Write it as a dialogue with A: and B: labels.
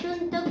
A: 升灯